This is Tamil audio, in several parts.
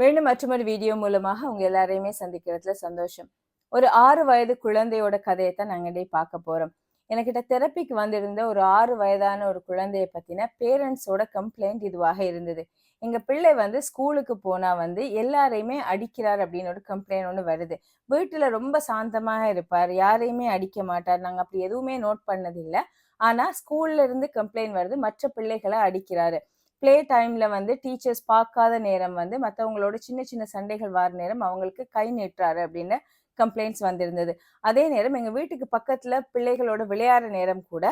மீண்டும் மற்றொரு வீடியோ மூலமாக உங்க எல்லாரையுமே சந்திக்கிறதுல சந்தோஷம். ஒரு ஆறு வயது குழந்தையோட கதையை தான் நாங்கள் இடையே பார்க்க போறோம். எனக்கிட்ட தெரப்பிக்கு வந்திருந்த ஒரு ஆறு வயதான ஒரு குழந்தைய பத்தின பேரண்ட்ஸோட கம்ப்ளைண்ட் இதுவாக இருந்தது. எங்க பிள்ளை வந்து ஸ்கூலுக்கு போனா வந்து எல்லாரையுமே அடிக்கிறார் அப்படின்னு ஒரு கம்ப்ளைண்ட் ஒன்று வருது. வீட்டுல ரொம்ப சாந்தமாக இருப்பார் யாரையுமே அடிக்க மாட்டார் நாங்க அப்படி எதுவுமே நோட் பண்ணதில்லை. ஆனா ஸ்கூல்ல இருந்து கம்ப்ளைண்ட் வருது மற்ற பிள்ளைகளை அடிக்கிறாரு. ப்ளே டைம்ல வந்து டீச்சர்ஸ் பார்க்காத நேரம் வந்து மற்றவங்களோட சின்ன சின்ன சண்டைகள் வார நேரம் அவங்களுக்கு கை நீட்டுறாரு அப்படின்னு கம்ப்ளைண்ட்ஸ் வந்திருந்தது. அதே நேரம் எங்கள் வீட்டுக்கு பக்கத்தில் பிள்ளைகளோட விளையாடுற நேரம் கூட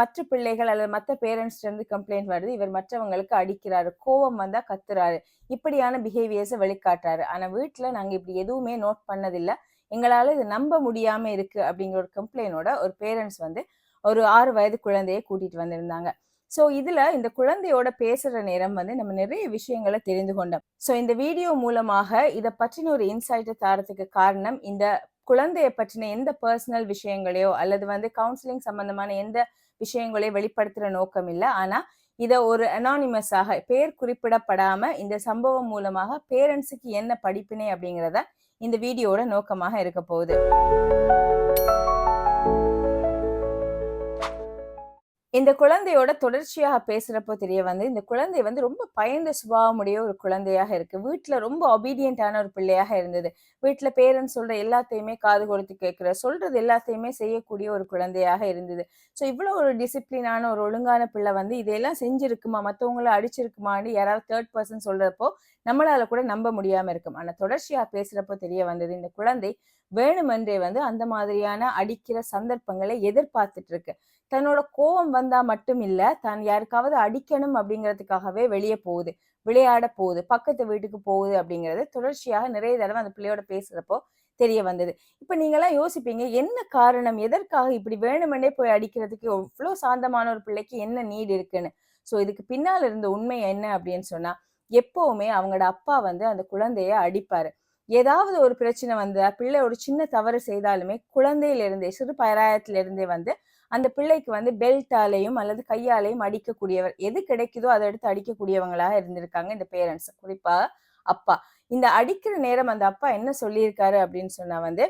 மற்ற பிள்ளைகள் அல்லது மற்ற பேரண்ட்ஸ்லேருந்து கம்ப்ளைண்ட் வருது. இவர் மற்றவங்களுக்கு அடிக்கிறாரு கோவம் வந்தால் கத்துறாரு இப்படியான பிஹேவியர்ஸை வெளிக்காட்டுறாரு ஆனால் வீட்டில் நாங்கள் இப்படி எதுவுமே நோட் பண்ணதில்லை. எங்களால் இது நம்ப முடியாமல் இருக்குது அப்படிங்கிற ஒரு கம்ப்ளைண்டோட ஒரு பேரண்ட்ஸ் வந்து ஒரு ஆறு வயது குழந்தையை கூட்டிகிட்டு வந்திருந்தாங்க. ஸோ இதில் இந்த குழந்தையோட பேசுகிற நேரம் வந்து நம்ம நிறைய விஷயங்களை தெரிந்து கொண்டோம். ஸோ இந்த வீடியோ மூலமாக இதை பற்றின ஒரு இன்சைட்டை தாரத்துக்கு காரணம் இந்த குழந்தையை பற்றின எந்த பர்சனல் விஷயங்களையோ அல்லது வந்து கவுன்சிலிங் சம்பந்தமான எந்த விஷயங்களையோ வெளிப்படுத்துகிற நோக்கம் இல்லை. ஆனால் இதை ஒரு அனானிமஸாக பேர் குறிப்பிடப்படாம இந்த சம்பவம் மூலமாக பேரண்ட்ஸுக்கு என்ன படிப்பினை அப்படிங்கிறத இந்த வீடியோட நோக்கமாக இருக்க போகுது. இந்த குழந்தையோட தொடர்ச்சியாக பேசுறப்போ தெரிய வந்து இந்த குழந்தை வந்து ரொம்ப பயந்த சுபாவமுடைய ஒரு குழந்தையாக இருக்கு. வீட்டுல ரொம்ப ஒபீடியண்டான ஒரு பிள்ளையாக இருந்தது. வீட்டுல பேரன்ட்ஸ் சொல்ற எல்லாத்தையுமே காது கொடுத்து கேட்கிற சொல்றது எல்லாத்தையுமே செய்யக்கூடிய ஒரு குழந்தையாக இருந்தது. ஸோ இவ்வளவு ஒரு டிசிப்ளினான ஒரு ஒழுங்கான பிள்ளை வந்து இதையெல்லாம் செஞ்சிருக்குமா? மற்றவங்கள அடிச்சிருக்குமான்னு யாராவது தேர்ட் பர்சன் சொல்றப்போ நம்மளால கூட நம்ப முடியாம இருக்கும். ஆனா தொடர்ச்சியா பேசுறப்போ தெரிய வந்தது இந்த குழந்தை வேணுமென்றே வந்து அந்த மாதிரியான அடிக்கிற சந்தர்ப்பங்களை எதிர்பார்த்துட்டு இருக்கு. தன்னோட கோபம் வந்தா மட்டும் இல்ல தான் யாருக்காவது அடிக்கணும் அப்படிங்கிறதுக்காகவே வெளியே போகுது விளையாட போகுது பக்கத்து வீட்டுக்கு போகுது அப்படிங்கிறது தொடர்ச்சியாக நிறைய தடவை அந்த பிள்ளையோட பேசுறப்போ தெரிய வந்தது. இப்ப நீங்க எல்லாம் யோசிப்பீங்க என்ன காரணம் எதற்காக இப்படி வேணுமென்னே போய் அடிக்கிறதுக்கு எவ்வளோ சாந்தமான ஒரு பிள்ளைக்கு என்ன நீட் இருக்குன்னு? ஸோ இதுக்கு பின்னால் இருந்த உண்மை என்ன அப்படின்னு சொன்னா எப்பவுமே அவங்களோட அப்பா வந்து அந்த குழந்தைய அடிப்பாரு. ஏதாவது ஒரு பிரச்சனை வந்து பிள்ளை ஒரு சின்ன தவறு செய்தாலுமே குழந்தையில இருந்தே சிறு பராயத்திலிருந்தே வந்து அந்த பிள்ளைக்கு வந்து பெல்ட்டாலையும் அல்லது கையாலையும் அடிக்கக்கூடியவர் எது கிடைக்குதோ அதை எடுத்து அடிக்கக்கூடியவங்களாக இருந்திருக்காங்க இந்த பேரண்ட்ஸ் குறிப்பா அப்பா. இந்த அடிக்கிற நேரம் அந்த அப்பா என்ன சொல்லியிருக்காரு அப்படின்னு சொன்னா வந்து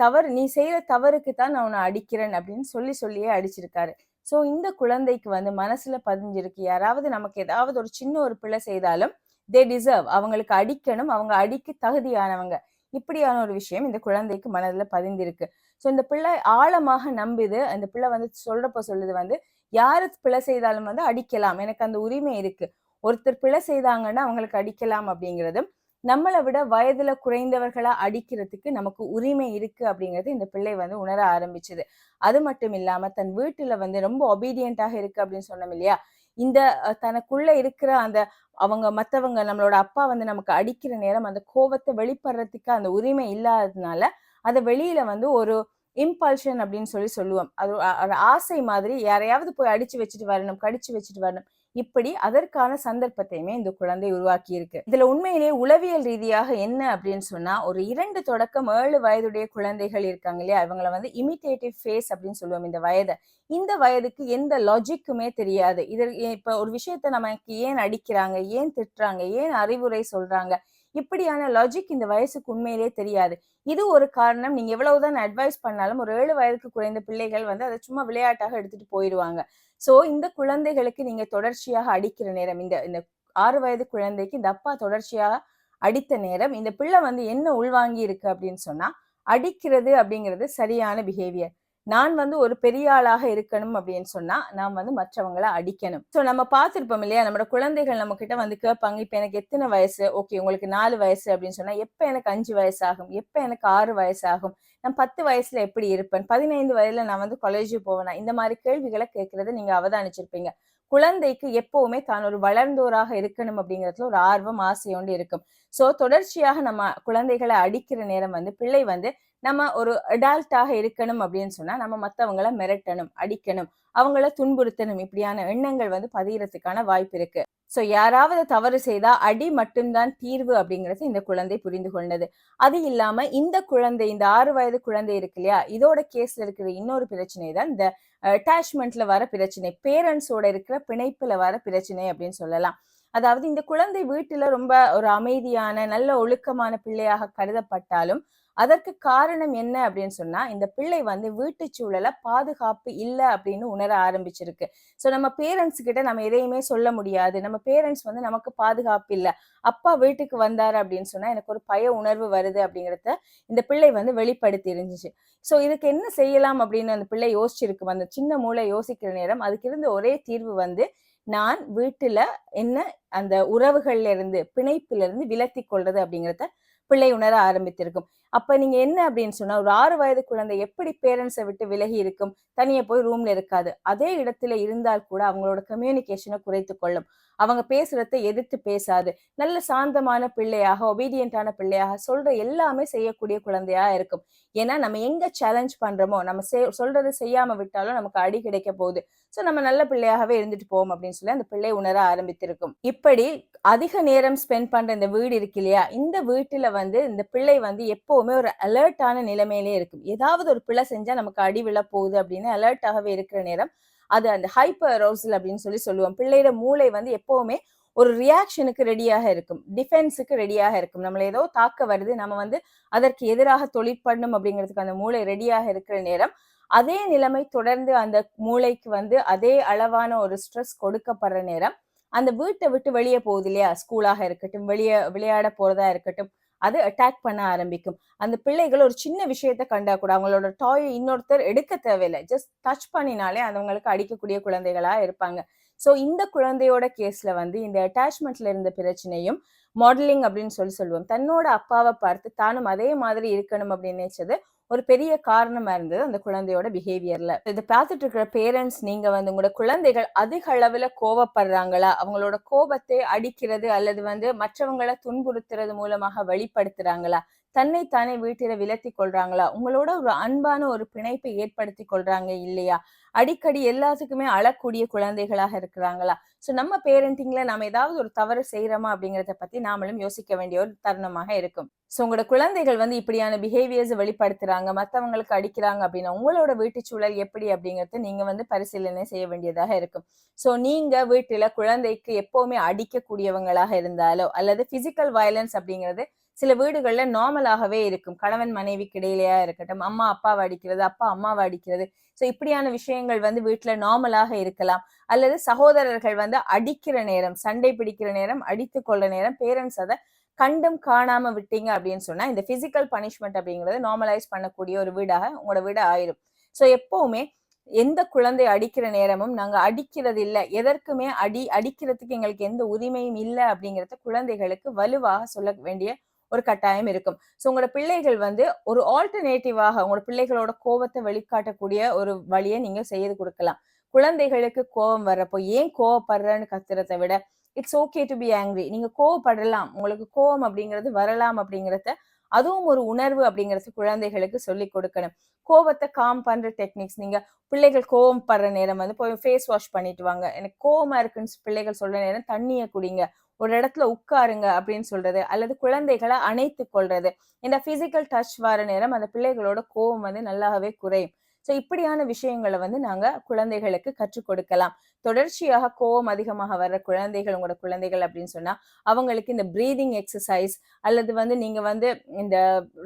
தவறு நீ செய்யற தவறுக்கு தான் நான் உன்னை அடிக்கிறேன் அப்படின்னு சொல்லி சொல்லியே அடிச்சிருக்காரு. ஸோ இந்த குழந்தைக்கு வந்து மனசுல பதிஞ்சிருக்கு. யாராவது நமக்கு ஏதாவது ஒரு சின்ன ஒரு பிள்ளை செய்தாலும் தே டிசர்வ் அவங்களுக்கு அடிக்கணும். அவங்க அடிக்க தகுதியானவங்க. இப்படியான ஒரு விஷயம் இந்த குழந்தைக்கு மனதில் பதிந்திருக்கு. ஸோ இந்த பிள்ளை ஆழமாக நம்புது. அந்த பிள்ளை வந்து சொல்றப்ப சொல்லுது வந்து யாரு பிழை செய்தாலும் வந்து அடிக்கலாம். எனக்கு அந்த உரிமை இருக்கு. ஒருத்தர் பிழை செய்தாங்கன்னா அவங்களுக்கு அடிக்கலாம் அப்படிங்கிறதும் நம்மளை விட வயதுல குறைந்தவர்களா அடிக்கிறதுக்கு நமக்கு உரிமை இருக்கு அப்படிங்கிறது இந்த பிள்ளை வந்து உணர ஆரம்பிச்சது. அது மட்டும் இல்லாம தன் வீட்டுல வந்து ரொம்ப ஒபீடியண்டாக இருக்கு அப்படின்னு சொன்னோம் இல்லையா? இந்த தனக்குள்ள இருக்கிற அந்த அவங்க மற்றவங்க நம்மளோட அப்பா வந்து நமக்கு அடிக்கிற நேரம் அந்த கோபத்தை வெளிப்படுறதுக்கு அந்த உரிமை இல்லாததுனால அதை வெளியில வந்து ஒரு இம்பல்ஷன் அப்படின்னு சொல்லி சொல்லுவோம். அது ஒரு ஆசை மாதிரி யாரையாவது போய் அடிச்சு வச்சுட்டு வரணும் கடிச்சு வச்சுட்டு வரணும். இப்படி அதற்கான சந்தர்ப்பத்தையுமே இந்த குழந்தை உருவாக்கி இருக்கு இதுல உண்மையிலேயே உளவியல் ரீதியாக என்ன அப்படின்னு சொன்னா ஒரு இரண்டு தொடக்கம் ஏழு வயதுடைய குழந்தைகள் இருக்காங்க இல்லையா? அவங்கள வந்து இமிட்டேட்டிவ் ஃபேஸ் அப்படின்னு சொல்லுவோம் இந்த வயதை. இந்த வயதுக்கு எந்த லாஜிக்குமே தெரியாது. இது இப்ப ஒரு விஷயத்த நமக்கு ஏன் அடிக்கிறாங்க? ஏன் திட்டுறாங்க? ஏன் அறிவுரை சொல்றாங்க? இப்படியான லாஜிக் இந்த வயசுக்கு உண்மையிலே தெரியாது. இது ஒரு காரணம். நீங்க எவ்வளவுதான் அட்வைஸ் பண்ணாலும் ஒரு ஏழு வயதுக்கு குறைந்த பிள்ளைகள் வந்து அதை சும்மா விளையாட்டாக எடுத்துட்டு போயிடுவாங்க சோ இந்த குழந்தைகளுக்கு நீங்க தொடர்ச்சியாக அடிக்கிற நேரம் இந்த இந்த ஆறு வயது குழந்தைக்கு இந்த அப்பா தொடர்ச்சியாக அடித்த நேரம் இந்த பிள்ளை வந்து என்ன உள்வாங்கி இருக்கு அப்படின்னு சொன்னா அடிக்கிறது அப்படிங்கிறது சரியான பிஹேவியர் நான் வந்து ஒரு பெரிய ஆளாக இருக்கணும் அப்படின்னு சொன்னா நான் வந்து மற்றவங்கள அடிக்கணும். ஸோ நம்ம பார்த்துருப்போம் இல்லையா நம்மளோட குழந்தைகள் நம்ம கிட்ட வந்து கேட்பாங்க இப்போ எனக்கு எத்தனை வயசு? ஓகே உங்களுக்கு நாலு வயசு அப்படின்னு சொன்னா எப்போ எனக்கு அஞ்சு வயசு ஆகும் எப்போ எனக்கு ஆறு வயசு ஆகும் நான் பத்து வயசுல எப்படி இருப்பேன்? பதினைந்து வயதுல நான் வந்து காலேஜ் போவேனா? இந்த மாதிரி கேள்விகளை கேட்கறத நீங்க அவதானிச்சிருப்பீங்க. குழந்தைக்கு எப்பவுமே தான் ஒரு வளர்ந்தோராக இருக்கணும் அப்படிங்கிறதுல ஒரு ஆர்வம் ஆசையோண்டு இருக்கும். சோ தொடர்ச்சியாக நம்ம குழந்தைகளை அடிக்கிற நேரம் வந்து பிள்ளை வந்து நம்ம ஒரு அடால்ட்டாக இருக்கணும் அப்படின்னு சொன்னா நம்ம மத்தவங்களை மிரட்டணும் அடிக்கணும். அவங்கள துன்புறுத்தணும். இப்படியான எண்ணங்கள் வந்து பதியறதுக்கான வாய்ப்பு இருக்கு. சோ யாராவது தவறு செய்தா அடி மட்டும்தான் தீர்வு அப்படிங்கிறது இந்த குழந்தை புரிந்து கொண்டது அது இல்லாம இந்த குழந்தை இந்த ஆறு வயது குழந்தை இருக்கு இல்லையா? இதோட கேஸ்ல இருக்கிற இன்னொரு பிரச்சனை தான் இந்த அட்டாச்மெண்ட்ல வர பிரச்சனை. பேரண்ட்ஸோட இருக்கிற பிணைப்புல வர பிரச்சனை அப்படின்னு சொல்லலாம். அதாவது இந்த குழந்தை வீட்டுல ரொம்ப ஒரு அமைதியான நல்ல ஒழுக்கமான பிள்ளையாக கருதப்பட்டாலும் அதற்கு காரணம் என்ன அப்படின்னு சொன்னா இந்த பிள்ளை வந்து வீட்டு சூழல பாதுகாப்பு இல்லை அப்படின்னு உணர ஆரம்பிச்சிருக்கு. ஸோ நம்ம பேரண்ட்ஸ் கிட்ட நம்ம எதையுமே சொல்ல முடியாது. நம்ம பேரண்ட்ஸ் வந்து நமக்கு பாதுகாப்பு இல்லை. அப்பா வீட்டுக்கு வந்தாரு அப்படின்னு சொன்னா எனக்கு ஒரு பய உணர்வு வருது அப்படிங்கிறத இந்த பிள்ளை வந்து வெளிப்படுத்தி இருந்துச்சு. ஸோ இதுக்கு என்ன செய்யலாம் அப்படின்னு அந்த பிள்ளை யோசிச்சிருக்கு அந்த சின்ன மூளை யோசிக்கிற நேரம் அதுக்கு இருந்த ஒரே தீர்வு வந்து நான் வீட்டுல என்ன அந்த உறவுகள்ல இருந்து பிணைப்புல இருந்து விலத்தி கொள்றது அப்படிங்கிறத பிள்ளை உணர ஆரம்பித்திருக்கும். அப்ப நீங்க என்ன அப்படின்னு சொன்னா ஒரு ஆறு வயது குழந்தை எப்படி பேரண்ட்ஸை விட்டு விலகி இருக்கும்? தனியே போய் ரூம்ல இருக்காது. அதே இடத்துல இருந்தால் கூட அவங்களோட கம்யூனிகேஷனை குறைத்து கொள்ளும். அவங்க பேசுறத எதிர்த்து பேசாது. நல்ல சாந்தமான பிள்ளையாக ஒபீடியண்டான பிள்ளையாக சொல்ற எல்லாமே செய்யக்கூடிய குழந்தையா இருக்கும். ஏன்னா நம்ம எங்க சேலஞ்ச் பண்றோமோ நம்ம சொல்றது செய்யாம விட்டாலும் நமக்கு அடி கிடைக்க போகுது. ஸோ நம்ம நல்ல பிள்ளையாகவே இருந்துட்டு போவோம் அப்படின்னு சொல்லி அந்த பிள்ளை உணர ஆரம்பித்திருக்கும். இப்படி அதிக நேரம் ஸ்பெண்ட் பண்ற இந்த வீடு இருக்கு இல்லையா? இந்த வீட்டுல வந்து இந்த பிள்ளை வந்து எப்பவுமே ஒரு அலர்ட்டான நிலைமையிலே இருக்கும். ஏதாவது ஒரு பிழை செஞ்சா நமக்கு அடி விழ போகுது அப்படின்னு அலர்ட்டாகவே இருக்கிற நேரம் அது அந்த ஹைப்பர் ரோசல் அப்படின்னு சொல்லி சொல்லுவோம். பிள்ளையோட மூளை வந்து எப்பவுமே ஒரு ரியாக்ஷனுக்கு ரெடியாக இருக்கும். டிஃபென்ஸுக்கு ரெடியாக இருக்கும். நம்மளை ஏதோ தாக்க வருது. நம்ம வந்து அதற்கு எதிராக தொழிற்படணும் அப்படிங்கிறதுக்கு அந்த மூளை ரெடியாக இருக்கிற நேரம் அதே நிலைமை தொடர்ந்து அந்த மூளைக்கு வந்து அதே அளவான ஒரு ஸ்ட்ரெஸ் கொடுக்கப்படுற நேரம் அந்த வீட்டை விட்டு வெளியே போகுது இல்லையா? ஸ்கூலாக இருக்கட்டும் வெளியே விளையாட போறதா இருக்கட்டும் அது அட்டாக் பண்ண ஆரம்பிக்கும். அந்த பிள்ளைகள் ஒரு சின்ன விஷயத்த கண்டா கூட அவங்களோட டாயை இன்னொருத்தர் எடுக்க தேவையில்லை. ஜஸ்ட் டச் பண்ணினாலே அவங்களுக்கு அடிக்கக்கூடிய குழந்தைகளா இருப்பாங்க. ஸோ இந்த குழந்தையோட கேஸ்ல வந்து இந்த அட்டாச்மெண்ட்ல இருந்த பிரச்சனையும் மாடலிங் அப்படின்னு சொல்லி சொல்லுவோம். தன்னோட அப்பாவை பார்த்து தானும் அதே மாதிரி இருக்கணும் அப்படின்னு நினைச்சது ஒரு பெரிய காரணமா இருந்தது அந்த குழந்தையோட பிஹேவியர்ல இதை பார்த்துட்டு இருக்கிற பேரண்ட்ஸ் நீங்க வந்து உங்களோட குழந்தைகள் அதிக அளவுல கோவப்படுறாங்களா? அவங்களோட கோபத்தை அடிக்கிறது அல்லது வந்து மற்றவங்களை துன்புறுத்துறது மூலமாக வெளிப்படுத்துறாங்களா தன்னைத்தானே வீட்டில விலத்தி கொள்றாங்களா? உங்களோட ஒரு அன்பான ஒரு பிணைப்பை ஏற்படுத்தி கொள்றாங்க இல்லையா? அடிக்கடி எல்லாத்துக்குமே அழக்கூடிய குழந்தைகளாக இருக்கிறாங்களா? ஸோ நம்ம பேரண்டிங்ல நாம ஏதாவது ஒரு தவறு செய்யறோமா அப்படிங்கிறத பத்தி நாமளும் யோசிக்க வேண்டிய ஒரு தருணமாக இருக்கும். ஸோ உங்களோட குழந்தைகள் வந்து இப்படியான பிஹேவியர்ஸ் வெளிப்படுத்துறாங்க மற்றவங்களுக்கு அடிக்கிறாங்க அப்படின்னா உங்களோட வீட்டு சூழல் எப்படி அப்படிங்கறத நீங்க வந்து பரிசீலனை செய்ய வேண்டியதாக இருக்கும். ஸோ நீங்க வீட்டுல குழந்தைக்கு எப்பவுமே அடிக்கக்கூடியவங்களாக இருந்தாலோ அல்லது பிசிக்கல் வயலன்ஸ் அப்படிங்கிறது சில வீடுகள்ல நார்மலாகவே இருக்கும். கணவன் மனைவிக்கு இடையிலேயா இருக்கட்டும் அம்மா அப்பாவை அடிக்கிறது அப்பா அம்மாவை அடிக்கிறது. ஸோ இப்படியான விஷயங்கள் வந்து வீட்டுல நார்மலாக இருக்கலாம். அல்லது சகோதரர்கள் வந்து அடிக்கிற நேரம் சண்டை பிடிக்கிற நேரம் அடித்து கொள்ள நேரம் பேரண்ட்ஸ் அதை கண்டும் காணாம விட்டீங்க அப்படின்னு சொன்னா இந்த பிசிக்கல் பனிஷ்மெண்ட் அப்படிங்கறது நார்மலைஸ் பண்ணக்கூடிய ஒரு வீடாக உங்களோட வீடு ஆயிரும். ஸோ எப்பவுமே எந்த குழந்தை அடிக்கிற நேரமும் நாங்க அடிக்கிறது இல்லை எதற்குமே அடி அடிக்கிறதுக்கு எங்களுக்கு எந்த உரிமையும் இல்லை அப்படிங்கறத குழந்தைகளுக்கு வலுவாக சொல்ல வேண்டிய ஒரு கட்டாயம் இருக்கும். ஸோ உங்களோட பிள்ளைகள் வந்து ஒரு ஆல்டர்னேட்டிவாக உங்களோட பிள்ளைகளோட கோபத்தை வெளிக்காட்டக்கூடிய ஒரு வழியை நீங்க செய்து கொடுக்கலாம். குழந்தைகளுக்கு கோபம் வர்றப்போ ஏன் கோவப்படுறன்னு கத்துறதை விட it's okay to be angry நீங்க கோவப்படலாம். உங்களுக்கு கோவம் அப்படிங்கிறது வரலாம் அப்படிங்கிறத அதுவும் ஒரு உணர்வு அப்படிங்கிறது குழந்தைகளுக்கு சொல்லி கொடுக்கணும். கோபத்தை காம் பண்ற டெக்னிக்ஸ் நீங்க பிள்ளைகள் கோவம் படுற நேரம் வந்து போய் ஃபேஸ் வாஷ் பண்ணிட்டு வாங்க. எனக்கு கோவமா இருக்குன்னு பிள்ளைகள் சொல்ற நேரம் தண்ணியை குடிங்க. ஒரு இடத்துல உட்காருங்க அப்படின்னு சொல்றது அல்லது குழந்தைகளை அணைத்து கொள்றது. இந்த பிசிக்கல் டச் வர நேரம் அந்த பிள்ளைகளோட கோவம் வந்து நல்லாவே குறையும். ஸோ இப்படியான விஷயங்களை வந்து நாங்கள் குழந்தைகளுக்கு கற்றுக் கொடுக்கலாம். தொடர்ச்சியாக கோவம் அதிகமாக வர்ற குழந்தைகள் உங்களோட குழந்தைகள் அப்படின்னு சொன்னால் அவங்களுக்கு இந்த ப்ரீதிங் எக்ஸசைஸ் அல்லது வந்து நீங்கள் வந்து இந்த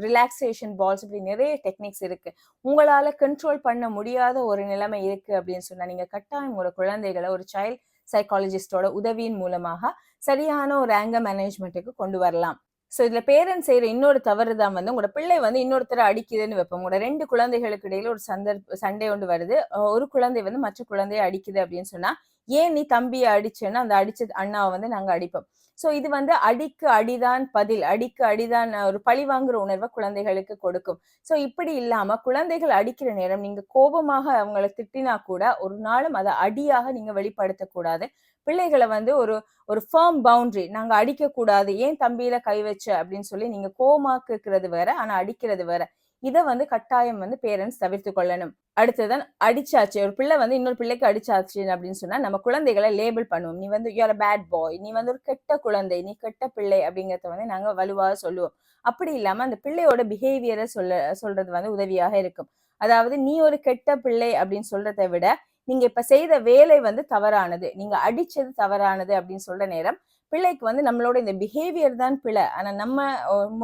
ரிலாக்ஸேஷன் பால்ஸ் இப்படி நிறைய டெக்னிக்ஸ் இருக்கு. உங்களால் கண்ட்ரோல் பண்ண முடியாத ஒரு நிலைமை இருக்கு அப்படின்னு சொன்னால் நீங்கள் கட்டாயம் உங்களோட குழந்தைகளை ஒரு சைல்ட் சைக்காலஜிஸ்டோட உதவியின் மூலமாக சரியான ஒரு ஆங்கர் மேனேஜ்மெண்ட்டுக்கு கொண்டு வரலாம். ஸோ இதுல பேரண்ட்ஸ் செய்யற இன்னொரு தவறு தான் வந்து உங்களோட பிள்ளை வந்து இன்னொருத்தரை அடிக்குதுன்னு வைப்போம். உங்களோட ரெண்டு குழந்தைகளுக்கு இடையில ஒரு சந்தர்ப்ப சண்டை ஒன்று வருது. ஒரு குழந்தை வந்து மற்ற குழந்தைய அடிக்குது அப்படின்னு சொன்னா ஏன் நீ தம்பியை அடிச்சேன்னா அந்த அடிச்ச அண்ணாவை வந்து நாங்க அடிப்போம். ஸோ இது வந்து அடிக்கு அடிதான் பதில். அடிக்கு அடிதான் ஒரு பழி வாங்குற உணர்வை குழந்தைகளுக்கு கொடுக்கும். ஸோ இப்படி இல்லாம குழந்தைகள் அடிக்கிற நேரம் நீங்க கோபமாக அவங்களை திட்டினா கூட ஒரு நாளும் அதை அடியாக நீங்க வெளிப்படுத்தக்கூடாது. பிள்ளைகளை வந்து ஒரு ஒரு ஃபேர்ம் பவுண்டரி நாங்க அடிக்க கூடாது ஏன் தம்பியில கை வச்ச அப்படின்னு சொல்லி நீங்க கோமாக்குறது வேற ஆனா அடிக்கிறது வேற. இதை வந்து கட்டாயம் வந்து பேரண்ட்ஸ் தவிர்த்து கொள்ளணும். அடுத்ததான் அடிச்சாச்சு ஒரு பிள்ளை வந்து இன்னொரு பிள்ளைக்கு அடிச்சாச்சு அப்படின்னு சொன்னா நம்ம குழந்தைகளை லேபிள் பண்ணுவோம். நீ வந்து யூஆர் பேட் பாய் நீ வந்து ஒரு கெட்ட குழந்தை. நீ கெட்ட பிள்ளை. அப்படிங்கறத வந்து நாங்க வலுவாக சொல்லுவோம். அப்படி இல்லாம அந்த பிள்ளையோட பிஹேவியரை சொல்ல சொல்றது வந்து உதவியாக இருக்கும். அதாவது நீ ஒரு கெட்ட பிள்ளை அப்படின்னு சொல்றதை விட நீங்க இப்ப செய்த வேலை வந்து தவறானது. நீங்க அடிச்சது தவறானது அப்படின்னு சொல்ற நேரம் பிள்ளைக்கு வந்து நம்மளோட இந்த பிஹேவியர் தான் பிழை. ஆனா நம்ம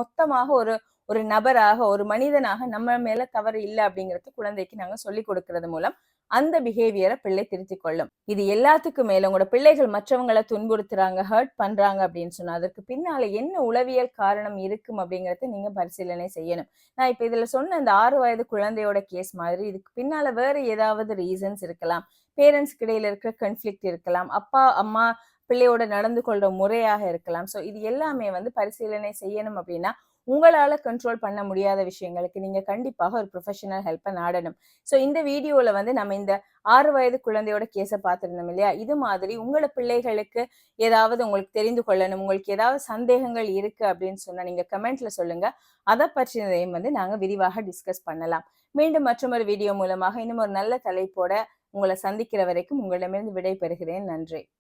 மொத்தமாக ஒரு ஒரு நபராக ஒரு மனிதனாக நம்ம மேல தவறு இல்லை அப்படிங்கறது குழந்தைக்கு நாங்க சொல்லி கொடுக்கறது மூலம் அந்த பிஹேவியரை பிள்ளை திருத்திக் கொள்ளும். இது எல்லாத்துக்கும் மேல உங்களோட பிள்ளைகள் மற்றவங்களை துன்புறுத்துறாங்க ஹர்ட் பண்றாங்க அப்படின்னு சொன்னா அதற்கு பின்னால என்ன உளவியல் காரணம் இருக்கும் அப்படிங்கறத நீங்க பரிசீலனை செய்யணும். நான் இப்ப இதுல சொன்ன அந்த ஆறு வயது குழந்தையோட கேஸ் மாதிரி இதுக்கு பின்னால வேற ஏதாவது ரீசன்ஸ் இருக்கலாம். பேரண்ட்ஸ்க்கு இடையில இருக்கிற கன்ஃபிளிக்ட் இருக்கலாம். அப்பா அம்மா பிள்ளையோட நடந்து கொள்ற முறையாக இருக்கலாம். ஸோ இது எல்லாமே வந்து பரிசீலனை செய்யணும் அப்படின்னா உங்களால் கண்ட்ரோல் பண்ண முடியாத விஷயங்களுக்கு நீங்கள் கண்டிப்பாக ஒரு ப்ரொஃபஷனல் ஹெல்ப்பை நாடணும் ஸோ இந்த வீடியோவில் வந்து நம்ம இந்த ஆறு வயது குழந்தையோட கேஸை பார்த்துருந்தோம் இல்லையா? இது மாதிரி உங்களோட பிள்ளைகளுக்கு ஏதாவது உங்களுக்கு தெரிந்து கொள்ளணும் உங்களுக்கு ஏதாவது சந்தேகங்கள் இருக்குது அப்படின்னு சொன்னால் நீங்கள் கமெண்ட்ல சொல்லுங்கள் அதை பற்றினதையும் வந்து நாங்கள் விரிவாக டிஸ்கஸ் பண்ணலாம். மீண்டும் மற்றொரு வீடியோ மூலமாக இன்னும் ஒரு நல்ல தலைப்போட உங்களை சந்திக்கிற வரைக்கும் உங்களிடமிருந்து விடை பெறுகிறேன் நன்றி.